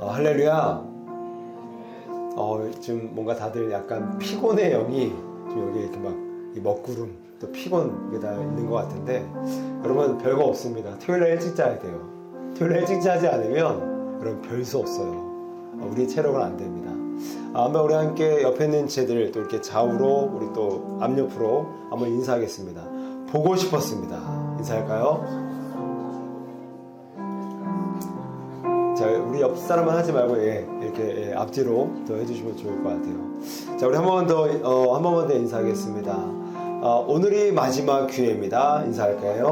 어, 할렐루야. 어, 지금 뭔가 다들 약간 피곤의 영이 지금 여기 이렇게 막이 먹구름 또 피곤 이게 다 있는 것 같은데 여러분 별거 없습니다. 토요일에 일찍 자야 돼요. 토요일에 일찍 자지 않으면 여러분 별 수 없어요. 어, 우리 체력은 안 됩니다. 아, 한번 우리 함께 옆에 있는 제들 또 이렇게 좌우로 우리 또 앞옆으로 한번 인사하겠습니다. 보고 싶었습니다. 인사할까요? 옆 사람은 하지 말고 예, 이렇게 예, 앞뒤로 더 해주시면 좋을 것 같아요. 자, 우리 한 번만 더, 어, 한 번만 더 인사하겠습니다. 어, 오늘이 마지막 기회입니다. 인사할까요?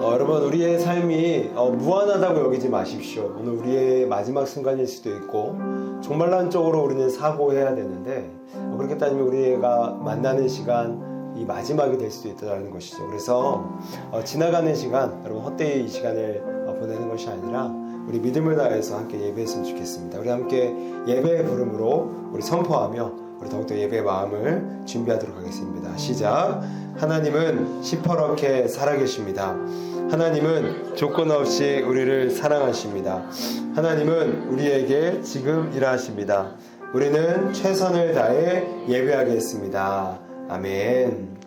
어, 여러분, 우리의 삶이 어, 무한하다고 여기지 마십시오. 오늘 우리의 마지막 순간일 수도 있고, 종말론적으로 우리는 사고해야 되는데, 어, 그렇게 따지면 우리가 만나는 시간, 이 마지막이 될 수도 있다는 것이죠. 그래서 어, 지나가는 시간, 여러분 헛되이 이 시간을 어, 보내는 것이 아니라 우리 믿음을 다해서 함께 예배했으면 좋겠습니다. 우리 함께 예배의 부름으로 우리 선포하며 우리 더욱더 예배의 마음을 준비하도록 하겠습니다. 시작. 하나님은 시퍼렇게 살아계십니다. 하나님은 조건 없이 우리를 사랑하십니다. 하나님은 우리에게 지금 일하십니다. 우리는 최선을 다해 예배하겠습니다. 아멘.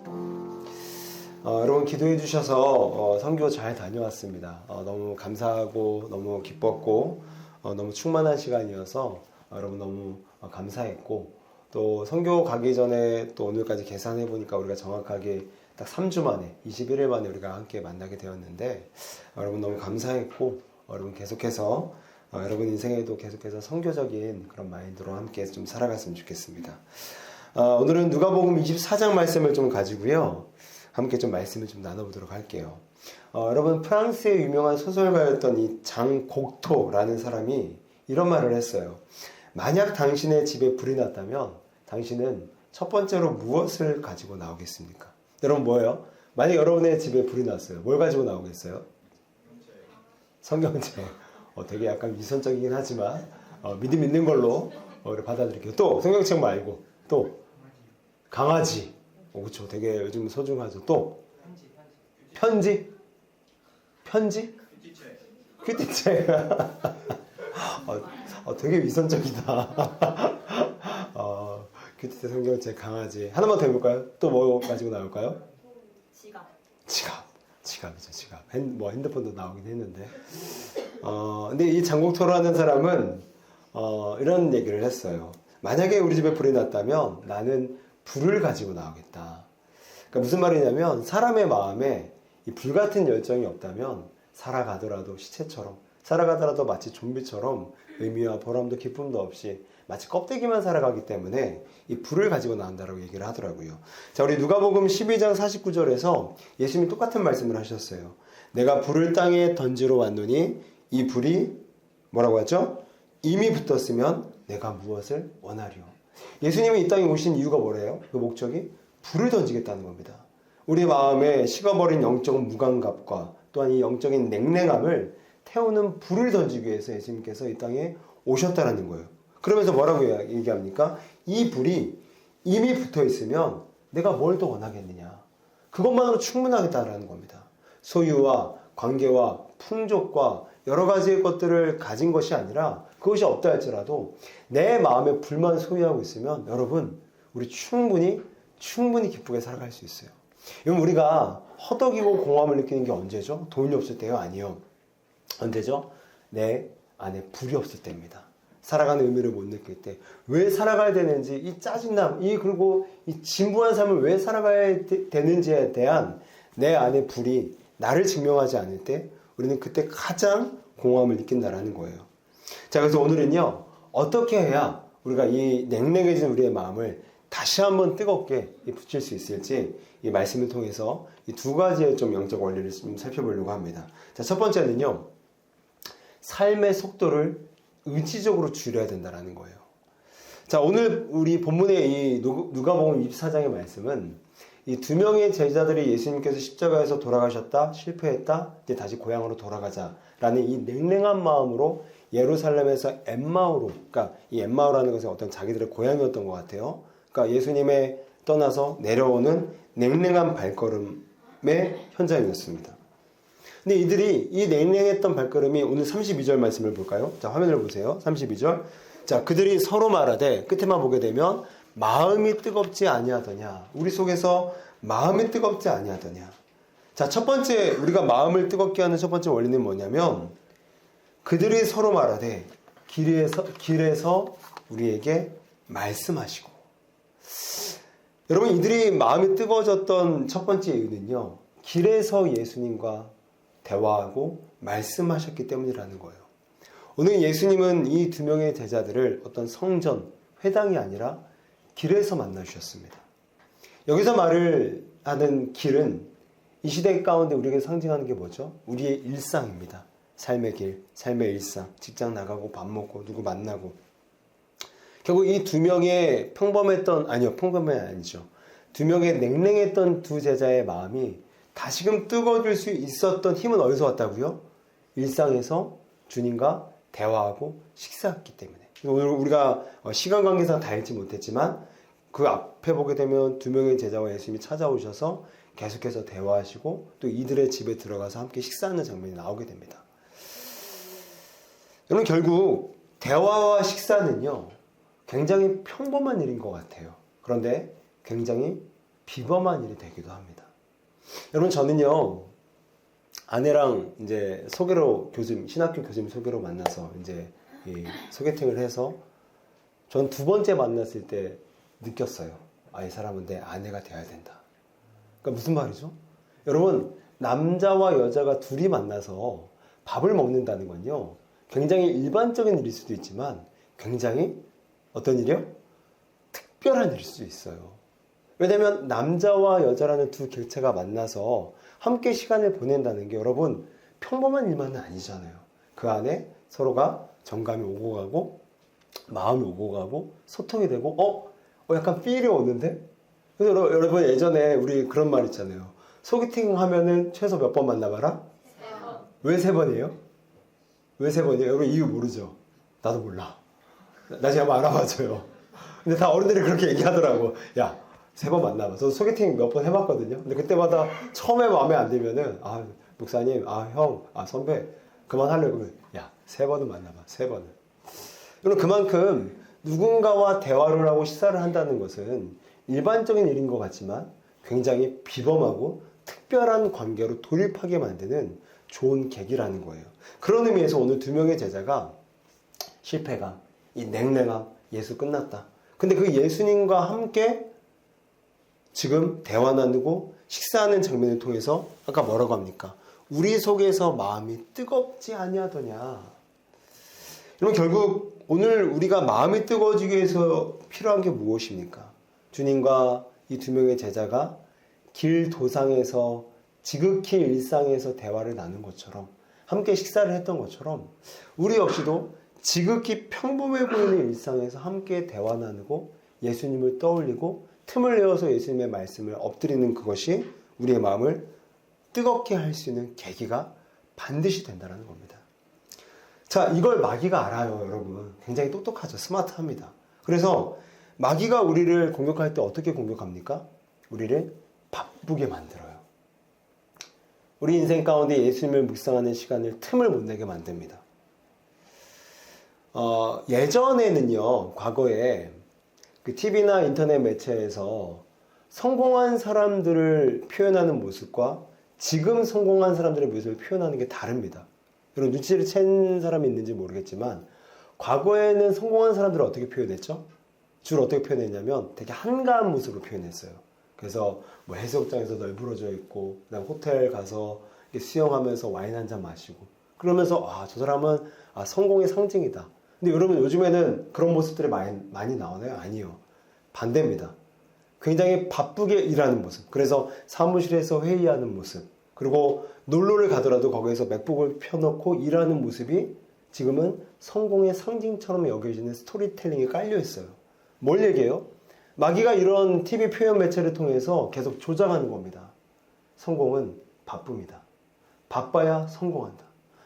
어, 여러분 기도해 주셔서 어, 선교 잘 다녀왔습니다. 어, 너무 감사하고 너무 기뻤고 어, 너무 충만한 시간이어서 어, 여러분 너무 어, 감사했고 또 선교 가기 전에 또 오늘까지 계산해 보니까 우리가 정확하게 딱 3주 만에 21일 만에 우리가 함께 만나게 되었는데 어, 여러분 너무 감사했고 어, 여러분 계속해서 어, 여러분 인생에도 계속해서 선교적인 그런 마인드로 함께 좀 살아갔으면 좋겠습니다. 어, 오늘은 누가복음 24장 말씀을 좀 가지고요. 함께 좀 말씀을 좀 나눠보도록 할게요. 어, 여러분 프랑스의 유명한 소설가였던 이 장 곡토라는 사람이 이런 말을 했어요. 만약 당신의 집에 불이 났다면 당신은 첫 번째로 무엇을 가지고 나오겠습니까? 여러분 뭐예요? 만약 여러분의 집에 불이 났어요. 뭘 가지고 나오겠어요? 성경책. 어, 되게 약간 위선적이긴 하지만 어, 믿음 있는 걸로 어, 받아들일게요. 또 성경책 말고 또 강아지. 어, 그렇죠. 되게 요즘 소중하죠. 또 편지. 편지? 큐티체. 어, 어, 되게 위선적이다. 어, 큐티체 성경책 강아지. 하나만 더 해볼까요? 또 뭐 가지고 나올까요? 지갑. 지갑. 지갑이죠, 지갑. 핸, 뭐 핸드폰도 나오긴 했는데. 어, 근데 이 장국토라는 사람은 어, 이런 얘기를 했어요. 만약에 우리 집에 불이 났다면 나는 불을 가지고 나오겠다. 그러니까 무슨 말이냐면 사람의 마음에 이 불 같은 열정이 없다면 살아가더라도 시체처럼 살아가더라도 마치 좀비처럼 의미와 보람도 기쁨도 없이 마치 껍데기만 살아가기 때문에 이 불을 가지고 나온다라고 얘기를 하더라고요. 자, 우리 누가복음 12장 49절에서 예수님이 똑같은 말씀을 하셨어요. 내가 불을 땅에 던지러 왔노니 이 불이 뭐라고 하죠? 이미 붙었으면 내가 무엇을 원하리요. 예수님이 이 땅에 오신 이유가 뭐래요? 그 목적이 불을 던지겠다는 겁니다. 우리 마음에 식어버린 영적 무감각과 또한 이 영적인 냉랭함을 태우는 불을 던지기 위해서 예수님께서 이 땅에 오셨다라는 거예요. 그러면서 뭐라고 얘기합니까? 이 불이 이미 붙어 있으면 내가 뭘 더 원하겠느냐? 그것만으로 충분하겠다라는 겁니다. 소유와 관계와 풍족과 여러 가지의 것들을 가진 것이 아니라 그것이 없다 할지라도 내 마음에 불만 소유하고 있으면 여러분 우리 충분히 충분히 기쁘게 살아갈 수 있어요. 이건 우리가 허덕이고 공허함을 느끼는 게 언제죠? 돈이 없을 때요? 아니요. 언제죠? 내 안에 불이 없을 때입니다. 살아가는 의미를 못 느낄 때. 왜 살아가야 되는지, 이 짜증남, 이, 그리고 이 진부한 삶을 왜 살아가야 되, 되는지에 대한 내 안에 불이 나를 증명하지 않을 때, 우리는 그때 가장 공허함을 느낀다라는 거예요. 자, 그래서 오늘은요, 어떻게 해야 우리가 이 냉랭해진 우리의 마음을 다시 한번 뜨겁게 붙일 수 있을지 이 말씀을 통해서 이 두 가지의 좀 영적 원리를 좀 살펴보려고 합니다. 자, 첫 번째는요, 삶의 속도를 의지적으로 줄여야 된다는 거예요. 자, 오늘 우리 본문의 이 누가복음 24장의 말씀은 이 두 명의 제자들이 예수님께서 십자가에서 돌아가셨다, 실패했다, 이제 다시 고향으로 돌아가자라는 이 냉랭한 마음으로 예루살렘에서 엠마오로, 그러니까 이 엠마오라는 것은 어떤 자기들의 고향이었던 것 같아요. 그러니까 예수님의 떠나서 내려오는 냉랭한 발걸음을 현장이었습니다. 근데 이들이 이 냉랭했던 발걸음이 오늘 32절 말씀을 볼까요? 자, 화면을 보세요. 32절. 자, 그들이 서로 말하되 끝에만 보게 되면 마음이 뜨겁지 아니하더냐. 우리 속에서 마음이 뜨겁지 아니하더냐. 자, 첫 번째 우리가 마음을 뜨겁게 하는 첫 번째 원리는 뭐냐면 그들이 서로 말하되 길에서 길에서 우리에게 말씀하시고 여러분 이들이 마음이 뜨거워졌던 첫 번째 이유는요. 길에서 예수님과 대화하고 말씀하셨기 때문이라는 거예요. 오늘 예수님은 이 두 명의 제자들을 어떤 성전, 회당이 아니라 길에서 만나 주셨습니다. 여기서 말을 하는 길은 이 시대 가운데 우리에게 상징하는 게 뭐죠? 우리의 일상입니다. 삶의 길, 삶의 일상, 직장 나가고 밥 먹고 누구 만나고. 결국 이 두 명의 평범했던, 아니요, 평범이 아니죠. 두 명의 냉랭했던 두 제자의 마음이 다시금 뜨거워질 수 있었던 힘은 어디서 왔다고요? 일상에서 주님과 대화하고 식사했기 때문에. 오늘 우리가 시간 관계상 다 읽지 못했지만 그 앞에 보게 되면 두 명의 제자와 예수님이 찾아오셔서 계속해서 대화하시고 또 이들의 집에 들어가서 함께 식사하는 장면이 나오게 됩니다. 여러분 결국 대화와 식사는요 굉장히 평범한 일인 것 같아요. 그런데 굉장히 비범한 일이 되기도 합니다. 여러분 저는요 아내랑 이제 소개로 교수님 신학교 교수님 소개로 만나서 이제 소개팅을 해서 전 두 번째 만났을 때 느꼈어요. 아 이 사람은 내 아내가 돼야 된다. 그러니까 무슨 말이죠? 여러분 남자와 여자가 둘이 만나서 밥을 먹는다는 건요 굉장히 일반적인 일일 수도 있지만 굉장히 어떤 일이요? 특별한 일일 수 있어요. 왜냐면 남자와 여자라는 두 객체가 만나서 함께 시간을 보낸다는 게 여러분 평범한 일만은 아니잖아요. 그 안에 서로가 정감이 오고 가고 마음이 오고 가고 소통이 되고 어? 어 약간 필이 오는데? 그래서 여러분 예전에 우리 그런 말 있잖아요. 소개팅 하면은 최소 몇 번 만나봐라? 왜 세 번이에요? 왜 세 번이에요? 여러분 이유 모르죠? 나도 몰라. 나중에 한번 알아봐줘요. 근데 다 어른들이 그렇게 얘기하더라고. 야, 세 번 만나봐. 저 소개팅 몇 번 해봤거든요. 근데 그때마다 처음에 마음에 안 들면은 아 목사님, 아 형, 아 선배 그만하려고 야세 번은 만나봐. 세 번은. 그럼 그만큼 누군가와 대화를 하고 식사를 한다는 것은 일반적인 일인 것 같지만 굉장히 비범하고 특별한 관계로 돌입하게 만드는 좋은 계기라는 거예요. 그런 의미에서 오늘 두 명의 제자가 실패감, 이 냉랭함, 예수 끝났다. 근데 그 예수님과 함께 지금 대화 나누고 식사하는 장면을 통해서 아까 뭐라고 합니까? 우리 속에서 마음이 뜨겁지 아니하더냐. 여러분 결국 오늘 우리가 마음이 뜨거워지기 위해서 필요한 게 무엇입니까? 주님과 이 두 명의 제자가 길 도상에서 지극히 일상에서 대화를 나눈 것처럼 함께 식사를 했던 것처럼 우리 역시도 지극히 평범해 보이는 일상에서 함께 대화 나누고 예수님을 떠올리고 틈을 내어서 예수님의 말씀을 엎드리는 그것이 우리의 마음을 뜨겁게 할 수 있는 계기가 반드시 된다는 겁니다. 자, 이걸 마귀가 알아요, 여러분. 굉장히 똑똑하죠. 스마트합니다. 그래서 마귀가 우리를 공격할 때 어떻게 공격합니까? 우리를 바쁘게 만들어요. 우리 인생 가운데 예수님을 묵상하는 시간을 틈을 못 내게 만듭니다. 어, 예전에는요, 과거에 그 TV나 인터넷 매체에서 성공한 사람들을 표현하는 모습과 지금 성공한 사람들의 모습을 표현하는 게 다릅니다. 여러분 눈치를 챈 사람이 있는지 모르겠지만 과거에는 성공한 사람들을 어떻게 표현했죠? 주로 어떻게 표현했냐면 되게 한가한 모습으로 표현했어요. 그래서 뭐 해수욕장에서 널브러져 있고 그다음 호텔 가서 수영하면서 와인 한 잔 마시고 그러면서 아 저 사람은 아 성공의 상징이다. 근데 여러분 요즘에는 그런 모습들이 많이, 많이 나오나요? 아니요. 반대입니다. 굉장히 바쁘게 일하는 모습. 그래서 사무실에서 회의하는 모습. 그리고 놀러를 가더라도 거기에서 맥북을 펴놓고 일하는 모습이 지금은 성공의 상징처럼 여겨지는 스토리텔링이 깔려 있어요. 뭘 얘기해요? 마귀가 이런 TV 표현 매체를 통해서 계속 조장하는 겁니다. 성공은 바쁩니다. 바빠야 성공한다.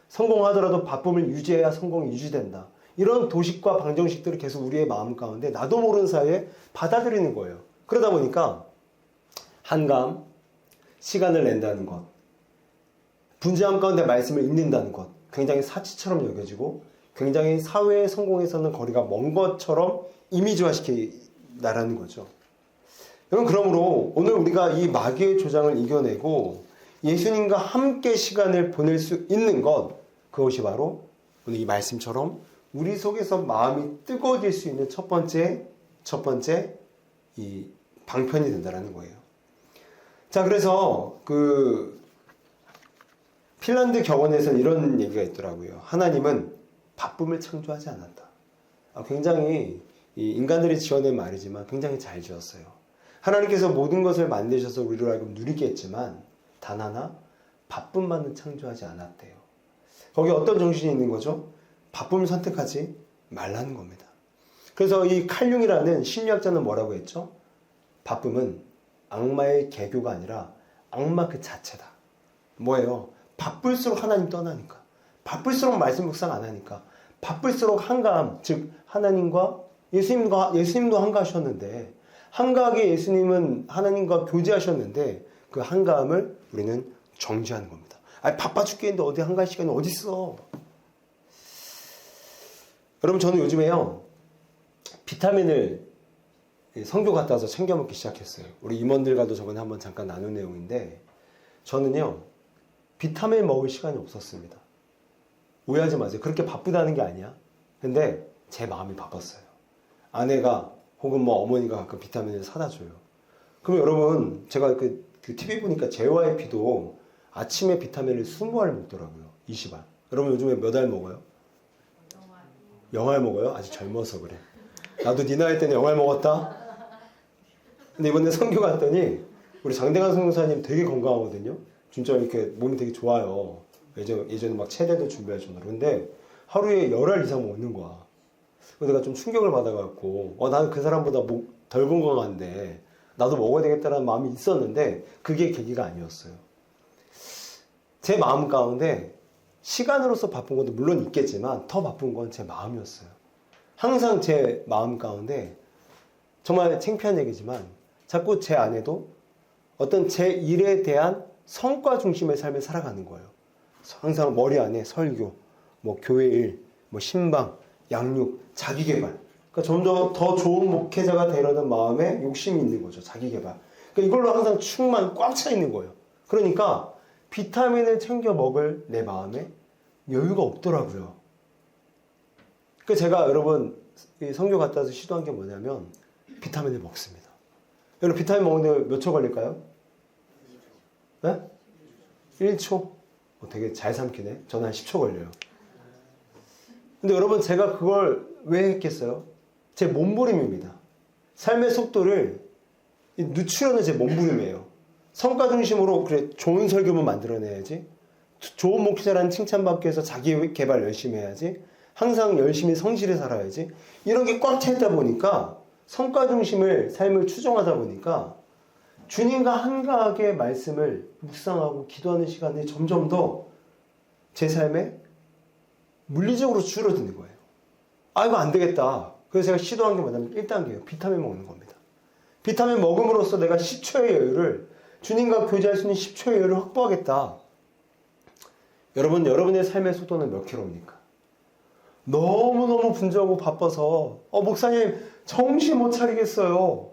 성공하더라도 바쁨을 유지해야 성공이 유지된다. 이런 도식과 방정식들을 계속 우리의 마음 가운데 나도 모르는 사이에 받아들이는 거예요. 그러다 보니까 한감, 시간을 낸다는 것, 분주함 가운데 말씀을 읽는다는 것, 굉장히 사치처럼 여겨지고 굉장히 사회의 성공에서는 거리가 먼 것처럼 이미지화시킨다라는 거죠. 여러분 그러므로 오늘 우리가 이 마귀의 조장을 이겨내고 예수님과 함께 시간을 보낼 수 있는 것 그것이 바로 오늘 이 말씀처럼 우리 속에서 마음이 뜨거워질 수 있는 첫 번째 첫 번째 이 방편이 된다라는 거예요. 자 그래서 그 핀란드 격언에서는 이런 얘기가 있더라고요. 하나님은 바쁨을 창조하지 않았다. 아, 굉장히 이 인간들이 지어낸 말이지만 굉장히 잘 지었어요. 하나님께서 모든 것을 만드셔서 우리로 하여금 누리게 했지만 단 하나 바쁨만은 창조하지 않았대요. 거기 어떤 정신이 있는 거죠? 바쁨을 선택하지 말라는 겁니다. 그래서 이 칼융이라는 심리학자는 뭐라고 했죠? 바쁨은 악마의 개교가 아니라 악마 그 자체다. 뭐예요? 바쁠수록 하나님 떠나니까. 바쁠수록 말씀 묵상 안 하니까. 바쁠수록 한가함, 즉 하나님과 예수님과 예수님도 한가하셨는데 한가하게 예수님은 하나님과 교제하셨는데 그 한가함을 우리는 정지하는 겁니다. 아니 바빠 죽겠는데 어디 한가할 시간이 어디 있어? 여러분 저는 요즘에요 비타민을 성교 갔다 와서 챙겨 먹기 시작했어요. 우리 임원들과도 저번에 한번 잠깐 나눈 내용인데 저는요 비타민 먹을 시간이 없었습니다. 오해하지 마세요. 그렇게 바쁘다는 게 아니야. 근데 제 마음이 바빴어요. 아내가 혹은 뭐 어머니가 가끔 비타민을 사다 줘요. 그럼 여러분 제가 그, 그 TV 보니까 JYP도 아침에 비타민을 20알 먹더라고요. 20알. 여러분 요즘에 몇 알 먹어요? 영알 먹어요? 아직 젊어서 그래. 나도 네 나이 때는 영알 먹었다. 근데 이번에 선교 갔더니 우리 장대관 선교사님 되게 건강하거든요. 진짜 이렇게 몸이 되게 좋아요. 예전, 예전에 막 체대도 준비할 정도로. 근데 하루에 열알 이상 먹는 거야. 그래서 내가 좀 충격을 받아갖고, 어, 나는 그 사람보다 목, 덜 건강한데, 나도 먹어야 되겠다는 마음이 있었는데, 그게 계기가 아니었어요. 제 마음 가운데, 시간으로서 바쁜 것도 물론 있겠지만, 더 바쁜 건 제 마음이었어요. 항상 제 마음 가운데, 정말 창피한 얘기지만, 자꾸 제 안에도 어떤 제 일에 대한 성과 중심의 삶을 살아가는 거예요. 항상 머리 안에 설교, 뭐 교회 일, 뭐 신방, 양육, 자기 개발. 그러니까 점점 더 좋은 목회자가 되려는 마음에 욕심이 있는 거죠. 자기 개발. 그러니까 이걸로 항상 충만 꽉 차 있는 거예요. 그러니까 비타민을 챙겨 먹을 내 마음에 여유가 없더라고요. 그 제가 여러분 성교 갔다 와서 시도한 게 뭐냐면 비타민을 먹습니다. 여러분 비타민 먹는데 몇 초 걸릴까요? 네? 1초? 어, 되게 잘 삼키네. 저는 한 10초 걸려요. 근데 여러분 제가 그걸 왜 했겠어요? 제 몸부림입니다. 삶의 속도를 늦추려는 제 몸부림이에요. 성과 중심으로 그래 좋은 설교만 만들어내야지. 좋은 목회자라는 칭찬받기 위해서 자기 개발 열심히 해야지. 항상 열심히 성실히 살아야지. 이런 게 꽉 차 있다 보니까 성과 중심을 삶을 추종하다 보니까 주님과 한가하게 말씀을 묵상하고 기도하는 시간이 점점 더 제 삶에 물리적으로 줄어드는 거예요. 아, 이거 안 되겠다. 그래서 제가 시도한 게 뭐냐면 1단계예요. 비타민 먹는 겁니다. 비타민 먹음으로써 내가 10초의 여유를 주님과 교제할 수 있는 10초의 여유를 확보하겠다. 여러분, 여러분의 삶의 속도는 몇 킬로입니까? 너무너무 분주하고 바빠서 어, 목사님 정신 못 차리겠어요.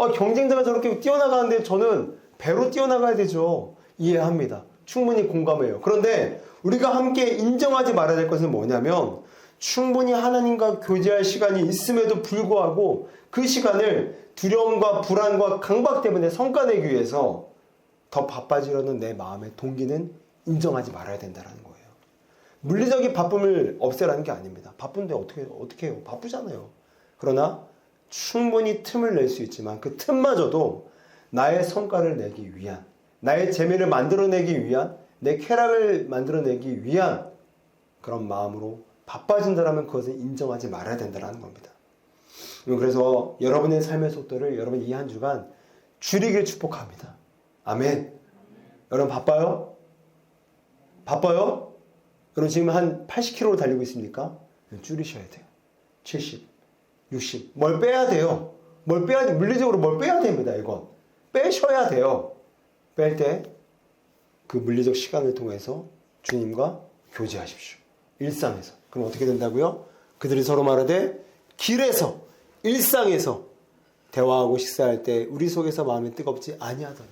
어, 경쟁자가 저렇게 뛰어나가는데 저는 배로 뛰어나가야 되죠. 이해합니다. 충분히 공감해요. 그런데 우리가 함께 인정하지 말아야 될 것은 뭐냐면 충분히 하나님과 교제할 시간이 있음에도 불구하고 그 시간을 두려움과 불안과 강박 때문에 성과 내기 위해서 더 바빠지려는 내 마음의 동기는 인정하지 말아야 된다는 거예요. 물리적인 바쁨을 없애라는 게 아닙니다. 바쁜데 어떻게 어떻게 해요? 바쁘잖아요. 그러나 충분히 틈을 낼 수 있지만 그 틈마저도 나의 성과를 내기 위한 나의 재미를 만들어내기 위한 내 쾌락을 만들어내기 위한 그런 마음으로 바빠진다라면 그것을 인정하지 말아야 된다는 겁니다. 그래서 여러분의 삶의 속도를 여러분 이 한 주간 줄이길 축복합니다. 아멘. 여러분 바빠요? 바빠요? 여러분 지금 한 80km로 달리고 있습니까? 줄이셔야 돼요. 70, 60. 뭘 빼야 돼요? 뭘 빼야 돼? 물리적으로 뭘 빼야 됩니다, 이건. 빼셔야 돼요. 뺄 때 그 물리적 시간을 통해서 주님과 교제하십시오. 일상에서. 그럼 어떻게 된다고요? 그들이 서로 말하되 길에서 일상에서 대화하고 식사할 때 우리 속에서 마음이 뜨겁지 아니하더냐.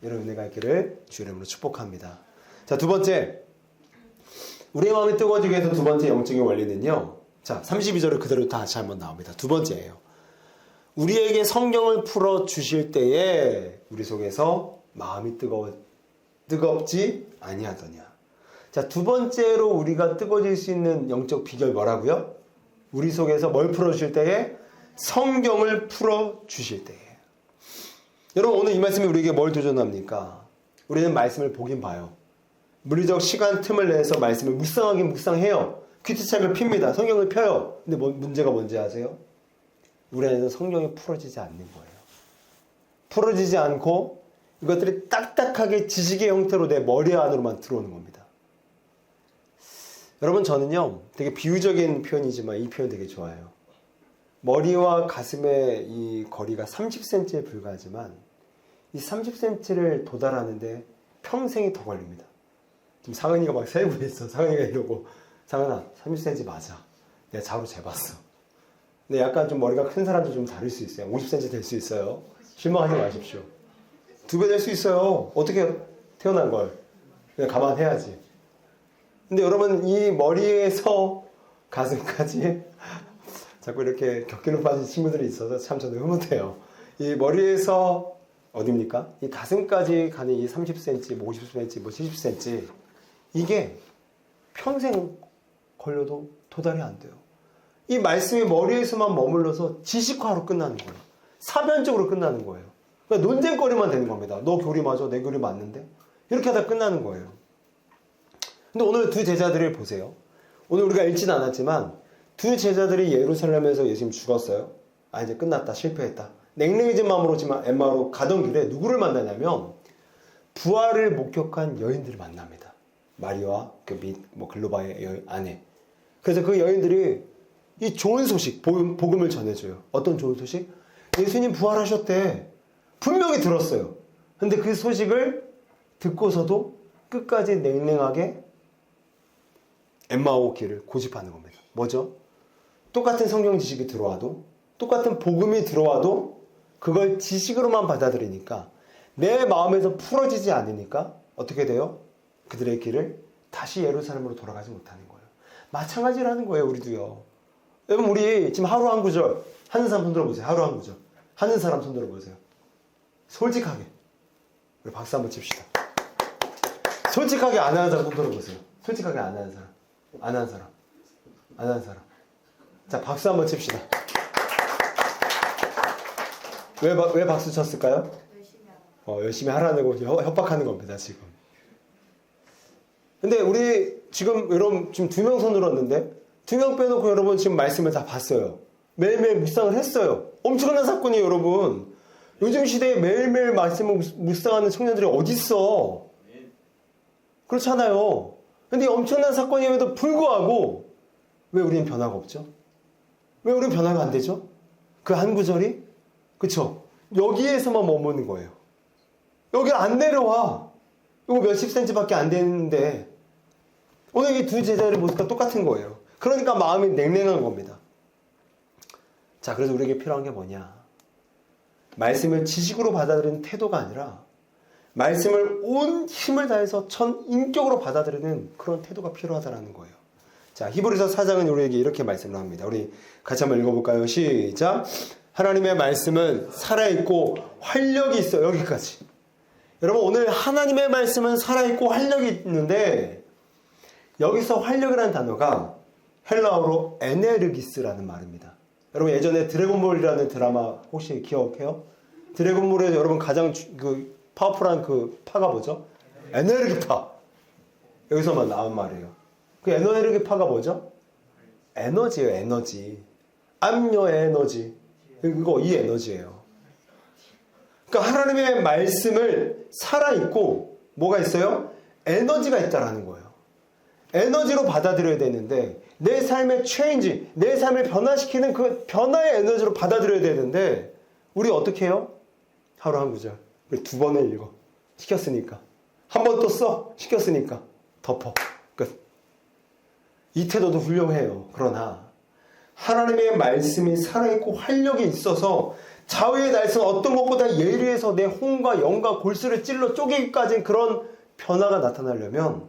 이런 은혜가 있기를 주 이름으로 축복합니다. 자, 두 번째. 우리의 마음이 뜨거워지기 위해서 두 번째 영적인 원리는요. 자, 32절을 그대로 다시 한번 나옵니다. 두 번째예요. 우리에게 성경을 풀어 주실 때에 우리 속에서 마음이 뜨거워 뜨겁지 아니하더냐. 자, 두 번째로 우리가 뜨거워질 수 있는 영적 비결 뭐라고요? 우리 속에서 뭘 풀어 주실 때에 성경을 풀어 주실 때에. 여러분 오늘 이 말씀이 우리에게 뭘 도전합니까? 우리는 말씀을 보긴 봐요. 물리적 시간 틈을 내서 말씀을 묵상하긴 묵상해요. 퀴즈책을 핍니다. 성경을 펴요. 근데 뭐, 문제가 뭔지 아세요? 우리 안에서 성경이 풀어지지 않는 거예요. 풀어지지 않고 이것들이 딱딱하게 지식의 형태로 내 머리 안으로만 들어오는 겁니다. 여러분 저는요 되게 비유적인 표현이지만 이 표현 되게 좋아요. 머리와 가슴의 이 거리가 30cm에 불과하지만 이 30cm를 도달하는데 평생이 더 걸립니다. 지금 상은이가 막 세고 있어. 상은이가 이러고 상은아 30cm 맞아. 내가 자로 재봤어. 근데 약간 좀 머리가 큰 사람도 좀 다를 수 있어요. 50cm 될 수 있어요. 실망하지 마십시오. 두 배 될 수 있어요. 어떻게 태어난 걸. 그냥 감안해야지. 근데 여러분 이 머리에서 가슴까지 자꾸 이렇게 격기로 빠진 친구들이 있어서 참 저는 흐뭇해요. 이 머리에서 어딥니까? 이 가슴까지 가는 이 30cm, 뭐 50cm, 뭐 70cm 이게 평생 걸려도 도달이 안 돼요. 이 말씀이 머리에서만 머물러서 지식화로 끝나는 거예요. 사변적으로 끝나는 거예요. 그러니까 논쟁거리만 되는 겁니다. 너 교리 맞아, 내 교리 맞는데? 이렇게 하다 끝나는 거예요. 근데 오늘 두 제자들을 보세요. 오늘 우리가 읽지는 않았지만 두 제자들이 예루살렘에서 예수님 죽었어요. 아 이제 끝났다 실패했다. 냉랭해진 마음으로 지만 엠마로 가던 길에 누구를 만나냐면 부활을 목격한 여인들을 만납니다. 마리와 그밑뭐 글로바의 여, 아내. 그래서 그 여인들이 이 좋은 소식 복음, 복음을 전해줘요. 어떤 좋은 소식? 예수님 부활하셨대. 분명히 들었어요. 근데 그 소식을 듣고서도 끝까지 냉랭하게 엠마오 길을 고집하는 겁니다. 뭐죠? 똑같은 성경 지식이 들어와도 똑같은 복음이 들어와도 그걸 지식으로만 받아들이니까 내 마음에서 풀어지지 않으니까 어떻게 돼요? 그들의 길을 다시 예루살렘으로 돌아가지 못하는 거예요. 마찬가지라는 거예요, 우리도요. 여러분, 우리 지금 하루 한 구절 하는 사람 손 들어 보세요. 하루 한 구절. 하는 사람 손 들어 보세요. 솔직하게. 우리 박수 한번 칩시다. 솔직하게 안 하는 사람 손 들어 보세요. 솔직하게 안 하는 사람. 안 하는 사람. 안 하는 사람. 자, 박수 한번 칩시다. 왜, 바- 왜 박수 쳤을까요? 어, 열심히 하라고 협- 협박하는 겁니다, 지금. 근데 우리 지금 여러분 지금 두 명손 들었는데 두 명 빼놓고 여러분 지금 말씀을 다 봤어요. 매일매일 묵상을 했어요. 엄청난 사건이에요, 여러분. 요즘 시대에 매일매일 말씀을 묵- 묵상하는 청년들이 어딨어? 그렇잖아요. 근데 이 엄청난 사건임에도 불구하고 왜 우리는 변화가 없죠? 왜 우리는 변화가 안 되죠? 그 한 구절이? 그쵸? 여기에서만 머무는 거예요. 여기 안 내려와. 이거 몇십 센치밖에 안 되는데 오늘 이 두 제자를 보니까 똑같은 거예요. 그러니까 마음이 냉랭한 겁니다. 자, 그래서 우리에게 필요한 게 뭐냐? 말씀을 지식으로 받아들이는 태도가 아니라 말씀을 온 힘을 다해서 전 인격으로 받아들이는 그런 태도가 필요하다라는 거예요. 자, 히브리서 4장은 우리에게 이렇게 말씀을 합니다. 우리 같이 한번 읽어볼까요? 시작. 하나님의 말씀은 살아있고 활력이 있어. 여기까지. 여러분, 오늘 하나님의 말씀은 살아있고 활력이 있는데, 여기서 활력이라는 단어가 헬라어로 에네르기스라는 말입니다. 여러분, 예전에 드래곤볼이라는 드라마 혹시 기억해요? 드래곤볼에서 여러분 가장 주- 그 파워풀한 그 파가 뭐죠? 에너르기파. 여기서만 나온 말이에요. 그 에너르기파가 뭐죠? 에너지예요, 에너지. 암요 에너지. 이거 이 에너지예요. 그러니까 하나님의 말씀을 살아있고 뭐가 있어요? 에너지가 있다라는 거예요. 에너지로 받아들여야 되는데 내 삶의 체인지, 내 삶을 변화시키는 그 변화의 에너지로 받아들여야 되는데 우리 어떻게 해요? 하루 한 구절. 우리 두 번을 읽어. 시켰으니까. 한 번 또 써. 시켰으니까. 덮어. 끝. 이 태도도 훌륭해요. 그러나 하나님의 말씀이 살아있고 활력이 있어서 좌우의 날선 어떤 것보다 예리해서 내 혼과 영과 골수를 찔러 쪼개기까지 그런 변화가 나타나려면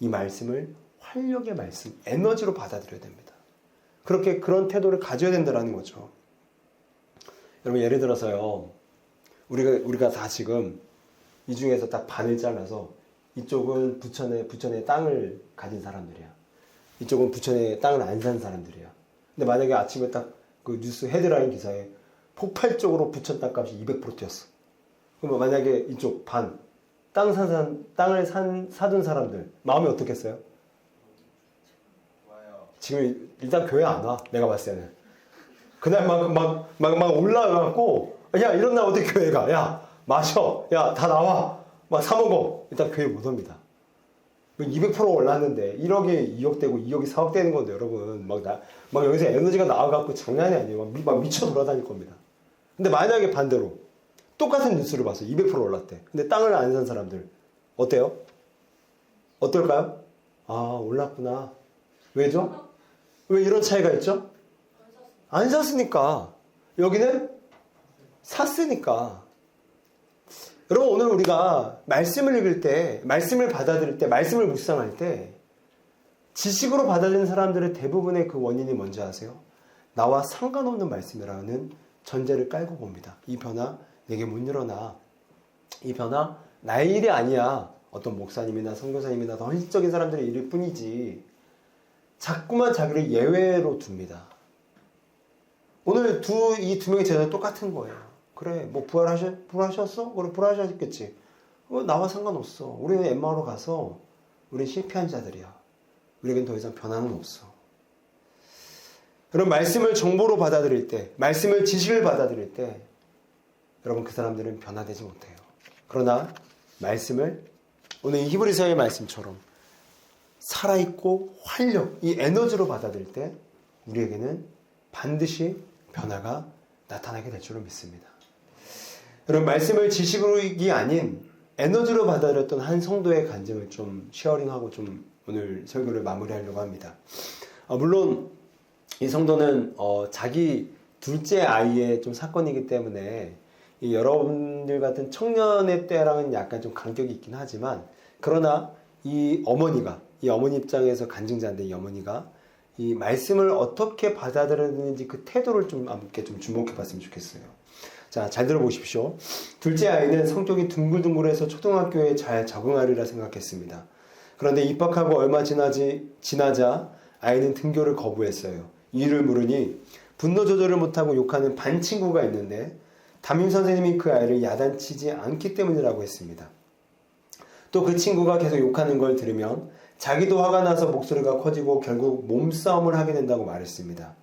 이 말씀을 활력의 말씀, 에너지로 받아들여야 됩니다. 그렇게 그런 태도를 가져야 된다는 거죠. 여러분 예를 들어서요. 우리가 우리가 다 지금 이 중에서 딱 반을 잘라서 이쪽은 부천에 부천에 땅을 가진 사람들이야. 이쪽은 부천에 땅을 안 산 사람들이야. 근데 만약에 아침에 딱 그 뉴스 헤드라인 기사에 폭발적으로 부천 땅값이 200% 뛰었어. 그러면 만약에 이쪽 반, 땅 산, 산 땅을 산, 사둔 사람들, 마음이 어떻겠어요? 지금 일단 교회 안 와. 내가 봤을 때는. 그날 막, 막, 막, 막 올라가갖고, 야, 이런 날 어떻게 교회 가? 야, 마셔. 야, 다 나와. 막 사먹어. 일단 교회 못 옵니다. 200% 올랐는데 1억이 2억 되고 2억이 4억 되는 건데 여러분 막, 나, 막 여기서 에너지가 나와갖고 장난이 아니에요 막, 미, 막 미쳐 돌아다닐 겁니다 근데 만약에 반대로 똑같은 뉴스를 봤어 200% 올랐대 근데 땅을 안 산 사람들 어때요? 어떨까요? 아 올랐구나 왜죠? 왜 이런 차이가 있죠? 안 샀으니까 여기는 샀으니까 여러분 오늘 우리가 말씀을 읽을 때, 말씀을 받아들일 때, 말씀을 묵상할 때 지식으로 받아들이는 사람들의 대부분의 그 원인이 뭔지 아세요? 나와 상관없는 말씀이라는 전제를 깔고 봅니다. 이 변화 내게 못 일어나. 이 변화 나의 일이 아니야. 어떤 목사님이나 선교사님이나 더 헌신적인 사람들의 일일 뿐이지. 자꾸만 자기를 예외로 둡니다. 오늘 두, 이 두 명의 제자는 똑같은 거예요. 그래, 뭐 부활하셨, 부활하셨어? 그래, 부활하셨겠지. 어, 나와 상관없어. 우리는 엠마오로 가서 우리는 실패한 자들이야. 우리에겐 더 이상 변화는 없어. 그럼 말씀을 정보로 받아들일 때, 말씀을 지식을 받아들일 때, 여러분 그 사람들은 변화되지 못해요. 그러나 말씀을 오늘 이 히브리서의 말씀처럼 살아있고 활력, 이 에너지로 받아들일 때 우리에게는 반드시 변화가 나타나게 될 줄로 믿습니다. 여러분 말씀을 지식으로이 아닌 에너지로 받아들였던 한 성도의 간증을 좀 쉐어링하고 좀 오늘 설교를 마무리하려고 합니다. 어, 물론 이 성도는 어, 자기 둘째 아이의 좀 사건이기 때문에 여러분들 같은 청년의 때랑은 약간 좀 간격이 있긴 하지만 그러나 이 어머니가 이 어머니 입장에서 간증자인데 이 어머니가 이 말씀을 어떻게 받아들였는지 그 태도를 좀 함께 좀 주목해 봤으면 좋겠어요. 자, 잘 들어보십시오. 둘째 아이는 성격이 둥글둥글해서 초등학교에 잘 적응하리라 생각했습니다. 그런데 입학하고 얼마 지나지, 지나자 아이는 등교를 거부했어요. 이유를 물으니 분노 조절을 못하고 욕하는 반 친구가 있는데 담임 선생님이 그 아이를 야단치지 않기 때문이라고 했습니다. 또 그 친구가 계속 욕하는 걸 들으면 자기도 화가 나서 목소리가 커지고 결국 몸싸움을 하게 된다고 말했습니다.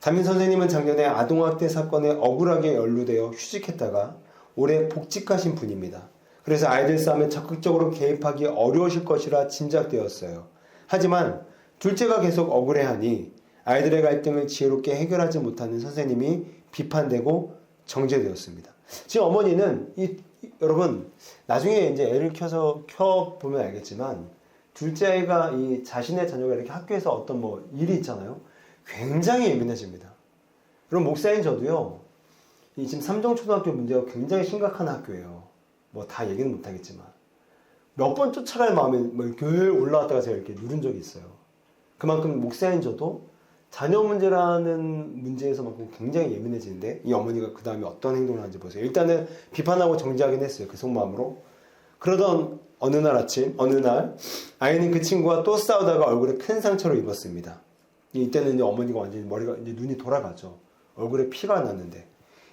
담임 선생님은 작년에 아동학대 사건에 억울하게 연루되어 휴직했다가 올해 복직하신 분입니다. 그래서 아이들 싸움에 적극적으로 개입하기 어려우실 것이라 짐작되었어요. 하지만 둘째가 계속 억울해하니 아이들의 갈등을 지혜롭게 해결하지 못하는 선생님이 비판되고 정죄되었습니다. 지금 어머니는 이, 여러분 나중에 이제 애를 켜서 켜 보면 알겠지만 둘째 아이가 이 자신의 자녀가 이렇게 학교에서 어떤 뭐 일이 있잖아요. 굉장히 예민해집니다. 그럼 목사인 저도요. 이 지금 삼정초등학교 문제가 굉장히 심각한 학교예요. 뭐 다 얘기는 못하겠지만 몇 번 쫓아갈 마음에 뭐 이렇게 올라왔다가 제가 이렇게 누른 적이 있어요. 그만큼 목사인 저도 자녀 문제라는 문제에서만큼 굉장히 예민해지는데 이 어머니가 그 다음에 어떤 행동을 하는지 보세요. 일단은 비판하고 정지하긴 했어요. 그 속마음으로. 그러던 어느 날 아침, 어느 날 아이는 그 친구와 또 싸우다가 얼굴에 큰 상처를 입었습니다. 이때는 이제 어머니가 완전히 머리가 이제 눈이 돌아가죠. 얼굴에 피가 났는데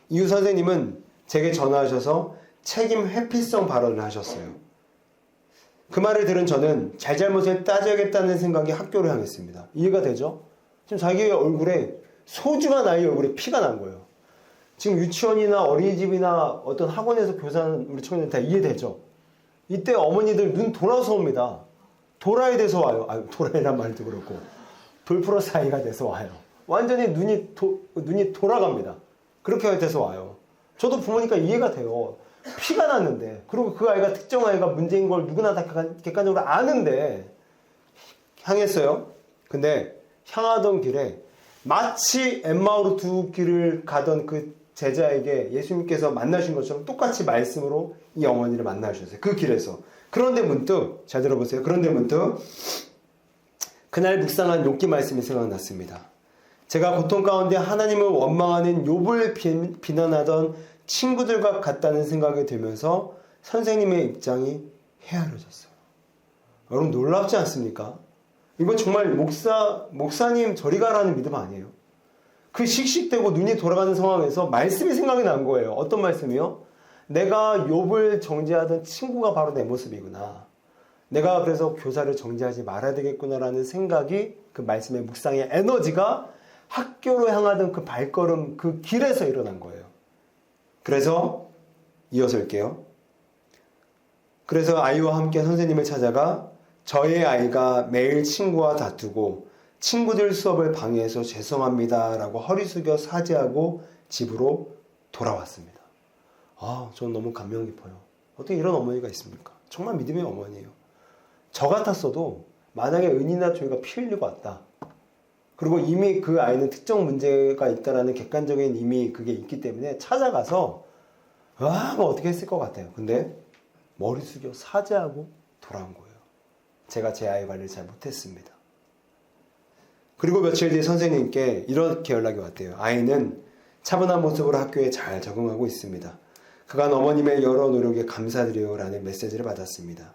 이유 선생님은 제게 전화하셔서 책임 회피성 발언을 하셨어요. 그 말을 들은 저는 잘잘못을 따져야겠다는 생각이 학교를 향했습니다. 이해가 되죠? 지금 자기의 얼굴에 소중한 아이 얼굴에 피가 난 거예요. 지금 유치원이나 어린이집이나 어떤 학원에서 교사하는 우리 청년들 다 이해되죠? 이때 어머니들 눈 돌아서 옵니다. 돌아야 돼서 와요. 아, 돌아이란 말도 그렇고. 돌 플러스 아이가 돼서 와요. 완전히 눈이, 도, 눈이 돌아갑니다. 그렇게 돼서 와요. 저도 부모니까 이해가 돼요. 피가 났는데 그리고 그 아이가 특정 아이가 문제인 걸 누구나 다 객관- 객관적으로 아는데 향했어요. 근데 향하던 길에 마치 엠마오로 두 길을 가던 그 제자에게 예수님께서 만나신 것처럼 똑같이 말씀으로 이 어머니를 만나주셨어요. 그 길에서. 그런데 문득 잘 들어보세요. 그런데 문득 그날 묵상한 욥기 말씀이 생각났습니다. 제가 고통 가운데 하나님을 원망하는 욥을 비- 비난하던 친구들과 같다는 생각이 들면서 선생님의 입장이 헤아려졌어요. 여러분 놀랍지 않습니까? 이건 정말 목사 목사님 저리 가라는 믿음 아니에요. 그 씩씩대고 눈이 돌아가는 상황에서 말씀이 생각이 난 거예요. 어떤 말씀이요? 내가 욥을 정죄하던 친구가 바로 내 모습이구나. 내가 그래서 교사를 정죄하지 말아야 되겠구나라는 생각이 그 말씀의 묵상의 에너지가 학교로 향하던 그 발걸음 그 길에서 일어난 거예요. 그래서 이어서 할게요. 그래서 아이와 함께 선생님을 찾아가 저의 아이가 매일 친구와 다투고 친구들 수업을 방해해서 죄송합니다 라고 허리 숙여 사죄하고 집으로 돌아왔습니다. 아, 전 너무 감명 깊어요. 어떻게 이런 어머니가 있습니까? 정말 믿음의 어머니예요. 저 같았어도 만약에 은이나 조이가 피 흘리고 왔다. 그리고 이미 그 아이는 특정 문제가 있다라는 객관적인 이미 그게 있기 때문에 찾아가서 아, 뭐 어떻게 했을 것 같아요. 근데 머리 숙여 사죄하고 돌아온 거예요. 제가 제 아이 관리를 잘 못했습니다. 그리고 며칠 뒤에 선생님께 이렇게 연락이 왔대요. 아이는 차분한 모습으로 학교에 잘 적응하고 있습니다. 그간 어머님의 여러 노력에 감사드려요라는 메시지를 받았습니다.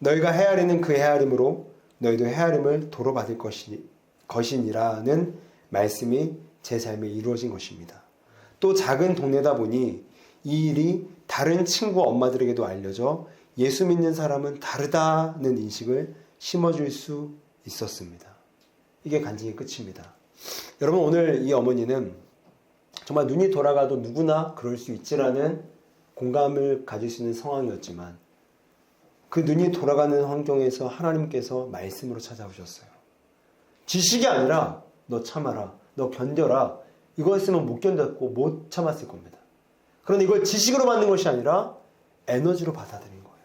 너희가 헤아리는 그 헤아림으로 너희도 헤아림을 도로 받을 것이, 것이니라는 말씀이 제 삶에 이루어진 것입니다. 또 작은 동네다 보니 이 일이 다른 친구 엄마들에게도 알려져 예수 믿는 사람은 다르다는 인식을 심어줄 수 있었습니다. 이게 간증의 끝입니다. 여러분 오늘 이 어머니는 정말 눈이 돌아가도 누구나 그럴 수 있지라는 공감을 가질 수 있는 상황이었지만 그 눈이 돌아가는 환경에서 하나님께서 말씀으로 찾아오셨어요. 지식이 아니라 너 참아라, 너 견뎌라. 이거였으면 못 견뎠고 못 참았을 겁니다. 그런데 이걸 지식으로 받는 것이 아니라 에너지로 받아들인 거예요.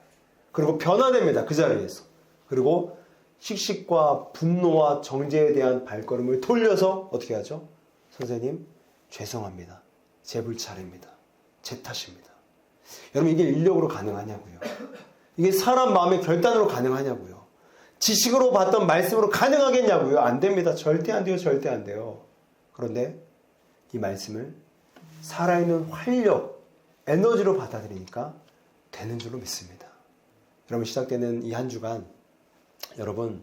그리고 변화됩니다. 그 자리에서. 그리고 식식과 분노와 정죄에 대한 발걸음을 돌려서 어떻게 하죠? 선생님, 죄송합니다. 제 불찰입니다. 제 탓입니다. 여러분, 이게 인력으로 가능하냐고요? 이게 사람 마음의 결단으로 가능하냐고요? 지식으로 봤던 말씀으로 가능하겠냐고요? 안 됩니다. 절대 안 돼요. 절대 안 돼요. 그런데 이 말씀을 살아있는 활력, 에너지로 받아들이니까 되는 줄로 믿습니다. 여러분 시작되는 이 한 주간 여러분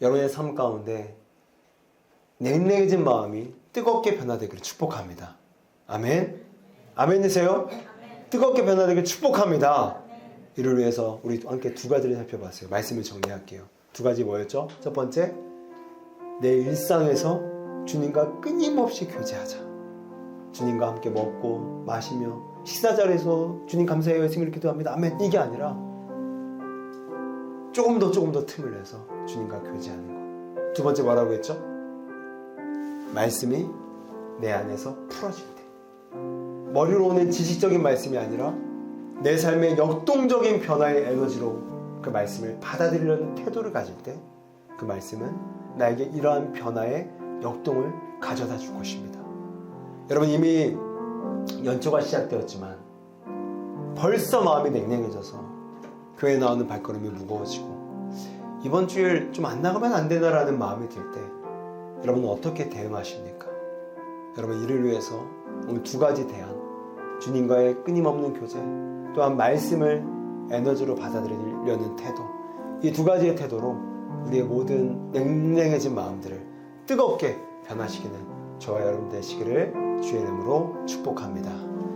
여러분의 삶 가운데 냉랭해진 마음이 뜨겁게 변화되기를 축복합니다. 아멘. 아멘이세요? 뜨겁게 변화되기를 축복합니다. 이를 위해서 우리 함께 두 가지를 살펴봤어요. 말씀을 정리할게요. 두 가지 뭐였죠? 첫 번째, 내 일상에서 주님과 끊임없이 교제하자. 주님과 함께 먹고 마시며 식사 자리에서 주님 감사해요 예수님을 기도합니다. 아멘. 이게 아니라 조금 더 조금 더 틈을 내서 주님과 교제하는 것. 두 번째 뭐라고 했죠? 말씀이 내 안에서 풀어질 때. 머리로 오는 지식적인 말씀이 아니라 내 삶의 역동적인 변화의 에너지로 그 말씀을 받아들이려는 태도를 가질 때 그 말씀은 나에게 이러한 변화의 역동을 가져다 줄 것입니다. 여러분 이미 연초가 시작되었지만 벌써 마음이 냉랭해져서 교회 나오는 발걸음이 무거워지고 이번 주일 좀 안 나가면 안 되나라는 마음이 들 때 여러분은 어떻게 대응하십니까? 여러분 이를 위해서 오늘 두 가지 대안 주님과의 끊임없는 교제 또한 말씀을 에너지로 받아들이려는 태도 이 두 가지의 태도로 우리의 모든 냉랭해진 마음들을 뜨겁게 변화시키는 저와 여러분 되시기를 주의 이름으로 축복합니다.